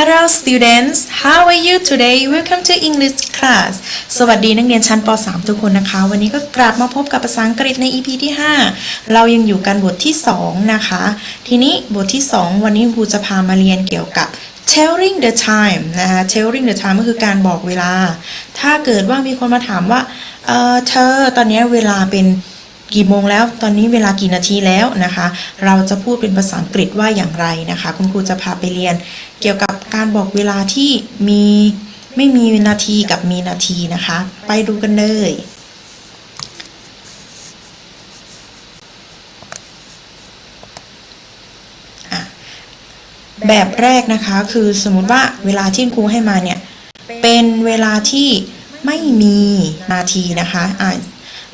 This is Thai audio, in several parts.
Hello students how are you today welcome to English class สวัสดีนักเรียนชั้นป .3 ทุกคนนะคะ วันนี้ก็กลับมาพบกับภาษาอังกฤษใน EP ที่ 5 เรายังอยู่กันบทที่ 2 นะคะ ทีนี้บทที่ 2 วันนี้ครูจะพามาเรียนเกี่ยวกับ telling the time นะคะ telling the time ก็คือการบอกเวลา ถ้าเกิดว่ามีคนมาถามว่า เออเธอตอนนี้เวลาเป็น กี่โมงแล้ว ตอนนี้เวลากี่นาทีแล้วนะคะ เราจะพูดเป็นภาษาอังกฤษว่าอย่างไรนะคะ คุณครูจะพาไปเรียน เกี่ยวกับการบอกเวลาที่มีไม่มีนาทีกับมีนาทีนะคะ ไปดูกันเลยแบบแรกนะคะคือสมมุติว่าเวลาที่ครูให้มาเนี่ย เป็นเวลาที่ไม่มีนาทีนะคะอะ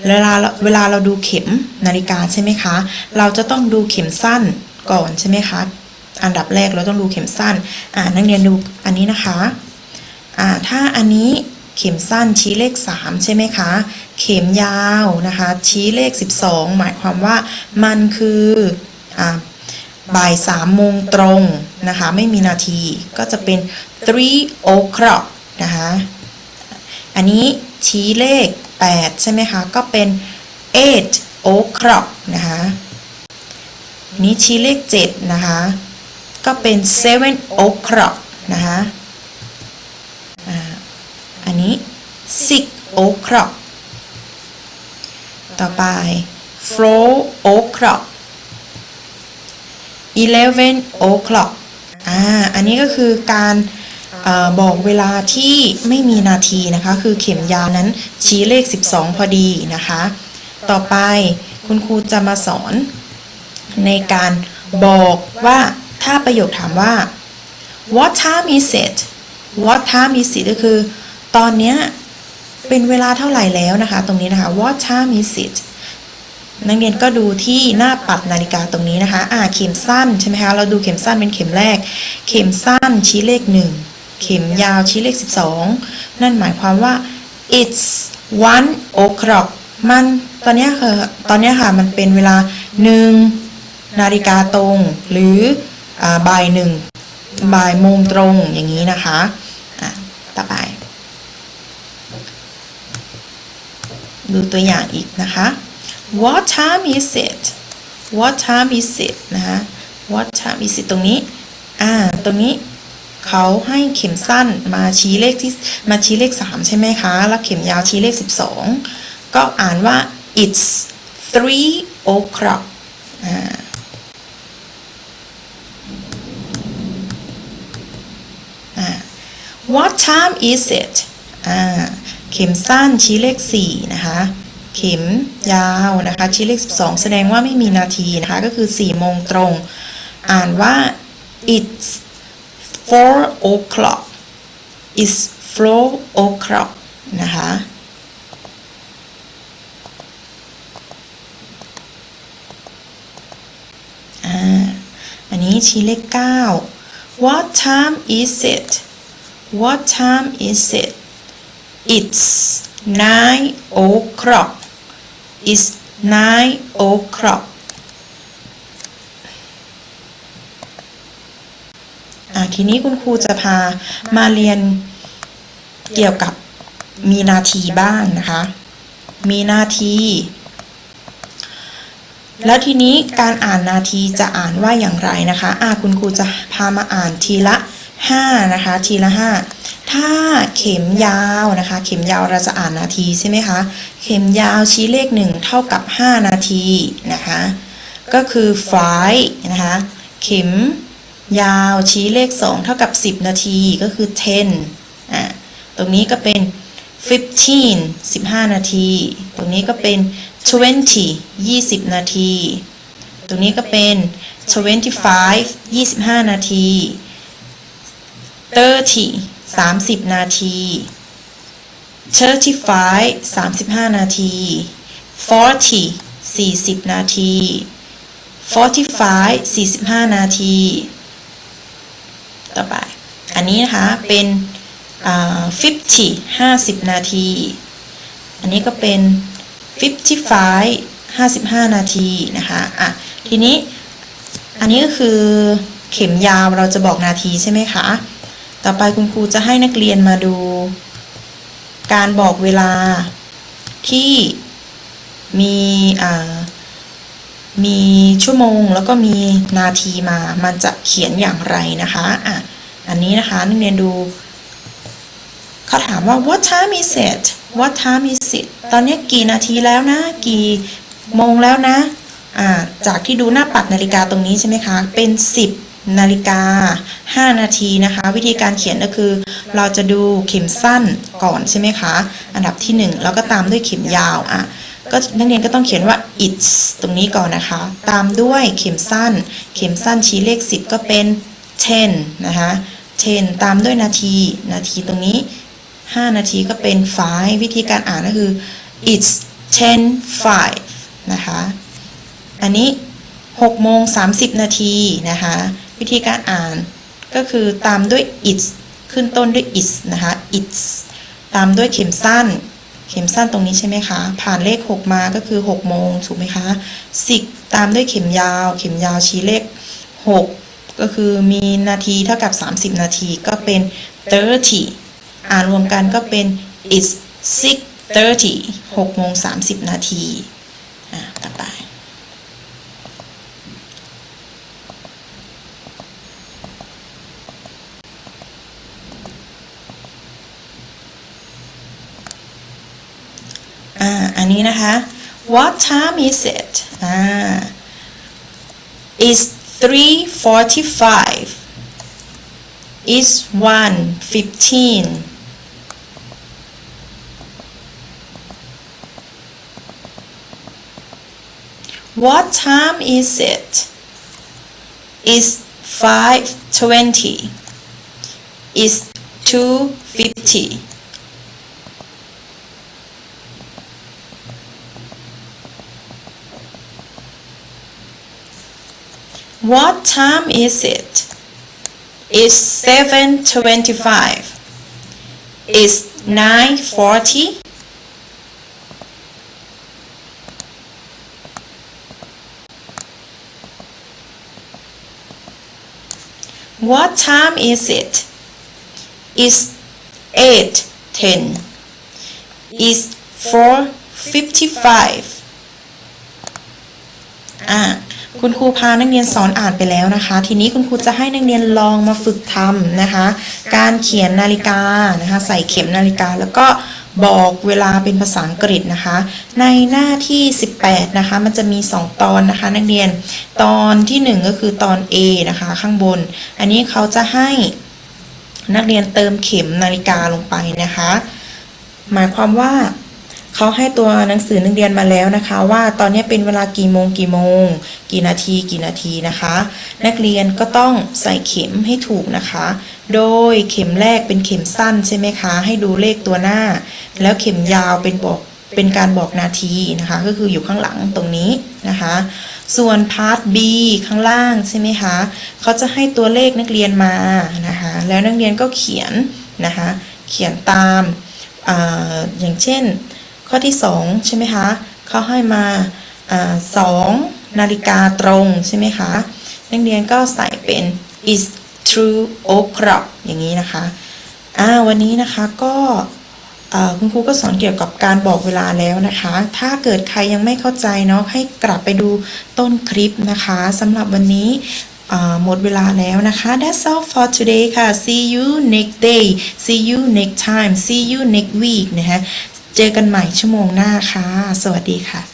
เวลาเวลาเราดูเข็มนาฬิกาใช่ไหมคะ เราจะต้องดูเข็มสั้นก่อนใช่ไหมคะ อันดับแรกเราต้องดูเข็มสั้น อ่านักเรียนดูอันนี้นะคะ อ่า ถ้าอันนี้เข็มสั้นชี้เลข 3 ใช่ไหมคะ เข็มยาวนะคะ ชี้เลข 12 หมายความว่ามันคืออ่าบ่าย3โมงตรงนะคะ ไม่มีนาทีก็จะเป็น three o'clock นะคะ อันนี้ ชี้เลข 8 ใช่ไหมคะ ก็เป็น eight o'clock นะคะนี้ชี้เลข 7 นะคะ ก็เป็น seven o'clock นะคะอันนี้ six o'clock ต่อไป four o'clock eleven o'clock อ่า อันนี้ก็คือการ บอกเวลาที่ไม่มีนาทีนะคะ คือเข็มยาวนั้นชี้เลข 12 พอดีนะคะ ต่อไปคุณครูจะมาสอน ในการบอกว่าถ้าประโยคถามว่า what time is it what time is it ก็คือ ตอนเนี้ยเป็นเวลาเท่าไหร่แล้วนะคะ ตรงนี้นะคะ what time is it นักเรียนก็ดูที่หน้าปัดนาฬิกาตรงนี้นะคะ อ่า เข็มสั้นใช่ไหมคะ เราดูเข็มสั้นเป็นเข็มแรก เข็มสั้นชี้เลขหนึ่ง เข็มยาวชี้เลข 12 นั่นหมายความว่า it's one o'clock มันตอนนี้คือตอนนี้ค่ะมันเป็นเวลาหนึ่งนาฬิกาตรง หรืออบ่ายหนึ่งบ่ายโมงตรงอย่างนี้นะคะะต่อไป ดูตัวอย่างอีกนะคะ What time is it What time is it นะคะ What time is it ตรงนี้ อ่า ตรงนี้ เขาให้เข็มสั้นมาชี้เลขที่มาชี้เลข 3 ใช่ไหมคะ แล้วเข็มยาวชี้เลข 12 ก็อ่านว่า it's three o'clock อ่าอ่า What time is it อ่าเข็มสั้นชี้เลข 4 นะคะ เข็มยาวนะคะ ชี้เลข 12 แสดงว่าไม่มีนาทีนะคะ ก็คือ 4 โมงตรง อ่านว่า it's four o'clock it's four o'clock นะคะ อ่า อันนี้ชี้เลข 9 what time is it what time is it it's nine o'clock it's nine o'clock อะทีนี้คุณครูจะพามาเรียนเกี่ยวกับมีนาทีบ้างนะคะ มีนาที แล้วทีนี้การอ่านนาทีจะอ่านว่าอย่างไรนะคะอะคุณครูจะพามาอ่านทีละ5นะคะ ทีละ 5 ถ้าเข็มยาวนะคะ เข็มยาวเราจะอ่านนาทีใช่ไหมคะ เข็มยาวชี้เลข 1 เท่ากับ 5 นาทีนะคะ ก็คือ five นะคะ เข็ม ยาวชี้เลข 2 เท่ากับ 10 นาทีก็คือ ten อะ ตรงนี้ก็เป็น fifteen 15 นาที ตรงนี้ก็เป็น twenty 20 นาที ตรงนี้ก็เป็น twenty five 25 นาที thirty 30 นาที thirty five 35 นาที forty 40 นาที forty five 45 นาที ต่อไป อันนี้นะคะเป็นอ่า50 50นาที อันนี้ก็เป็น55 55นาทีนะคะอะทีนี้อันนี้ก็คือเข็มยาวเราจะบอกนาทีใช่ไหมคะ ต่อไปคุณครูจะให้นักเรียนมาดู การบอกเวลาที่มีอ่า มีชั่วโมงแล้วก็มีนาทีมา มันจะเขียนอย่างไรนะคะอะอันนี้นะคะนักเรียนดูเขาถามว่า what time is it what time is it ตอนนี้กี่นาทีแล้วนะ กี่โมงแล้วนะอ่าจากที่ดูหน้าปัดนาฬิกาตรงนี้ใช่ไหมคะ เป็น 10 นาฬิกา 5 นาทีนะคะ วิธีการเขียนก็คือ เราจะดูเข็มสั้นก่อนใช่ไหมคะ อันดับที่ 1 แล้วก็ตามด้วยเข็มยาวอะ ก็นักเรียนก็ต้องเขียนว่า it's ตรงนี้ก่อนนะคะ ตามด้วยเข็มสั้น เข็มสั้นชี้เลข 10 ก็เป็น 10 นะคะ 10 ตามด้วยนาที นาทีตรงนี้ 5 นาทีก็เป็น 5 วิธีการอ่านก็คือ it's 10 5นะคะ อันนี้6โมง30 นาทีนะคะ วิธีการอ่านก็คือตามด้วย it's ขึ้นต้นด้วย it's นะคะ it's ตามด้วยเข็มสั้น เข็มสั้นตรงนี้ใช่ไหมคะ ผ่านเลข 6 มาก็คือ 6 โมงถูกไหมคะ10ตามด้วยเข็มยาว เข็มยาวชี้เลข 6 ก็คือมีนาทีเท่ากับ 30 นาทีก็เป็น 30 อ่านรวมกันก็เป็น it's 6:30 6โมง30 นาที อ่าต่อไป อ่า อันนี้นะคะ what time is it อ่า it's 3:45 it's 1:15 What time is it? It's 5:20. It's 2:50. What time is it? It's 7:25. It's 9:40. What time is it? It's 8:10. It's 4:55. อ่า คุณครูพานักเรียนสอนอ่านไปแล้วนะคะ ทีนี้คุณครูจะให้นักเรียนลองมาฝึกทำนะคะ การเขียนนาฬิกานะคะ ใส่เข็มนาฬิกาแล้วก็บอกเวลาเป็นภาษาอังกฤษนะคะ ในหน้าที่ 18 นะคะ มันจะมี 2 ตอนนะคะ นักเรียนตอนที่ 1 ก็คือตอน A นะคะ ข้างบน อันนี้เขาจะให้นักเรียนเติมเข็มนาฬิกาลงไปนะคะ หมายความว่า เขาให้ตัวหนังสือนักเรียนมาแล้วนะคะ ว่าตอนนี้เป็นเวลากี่โมงกี่โมง กี่นาทีกี่นาทีนะคะ นักเรียนก็ต้องใส่เข็มให้ถูกนะคะ โดยเข็มแรกเป็นเข็มสั้นใช่ไหมคะ ให้ดูเลขตัวหน้า แล้วเข็มยาวเป็นบอกเป็นการบอกนาทีนะคะ ก็คืออยู่ข้างหลังตรงนี้นะคะ ส่วนพาร์ท B ข้างล่างใช่ไหมคะเขาจะให้ตัวเลขนักเรียนมานะคะ แล้วนักเรียนก็เขียนนะคะ เขียนตามอาอย่างเช่น ข้อที่ 2 ใช่ไหมคะเขาให้มาสองนาฬิกาตรงใช่ไหมคะนักเรียนก็ใส่เป็น is true o'clock อย่างนี้นะคะอ่าวันนี้นะคะก็คุณครูก็สอนเกี่ยวกับการบอกเวลาแล้วนะคะ ถ้าเกิดใครยังไม่เข้าใจเนาะให้กลับไปดูต้นคลิปนะคะสำหรับวันนี้หมดเวลาแล้วนะคะ That's all for today ค่ะ See you next day See you next time See you next week นะคะ เจอกันใหม่ชั่วโมงหน้าค่ะ สวัสดีค่ะ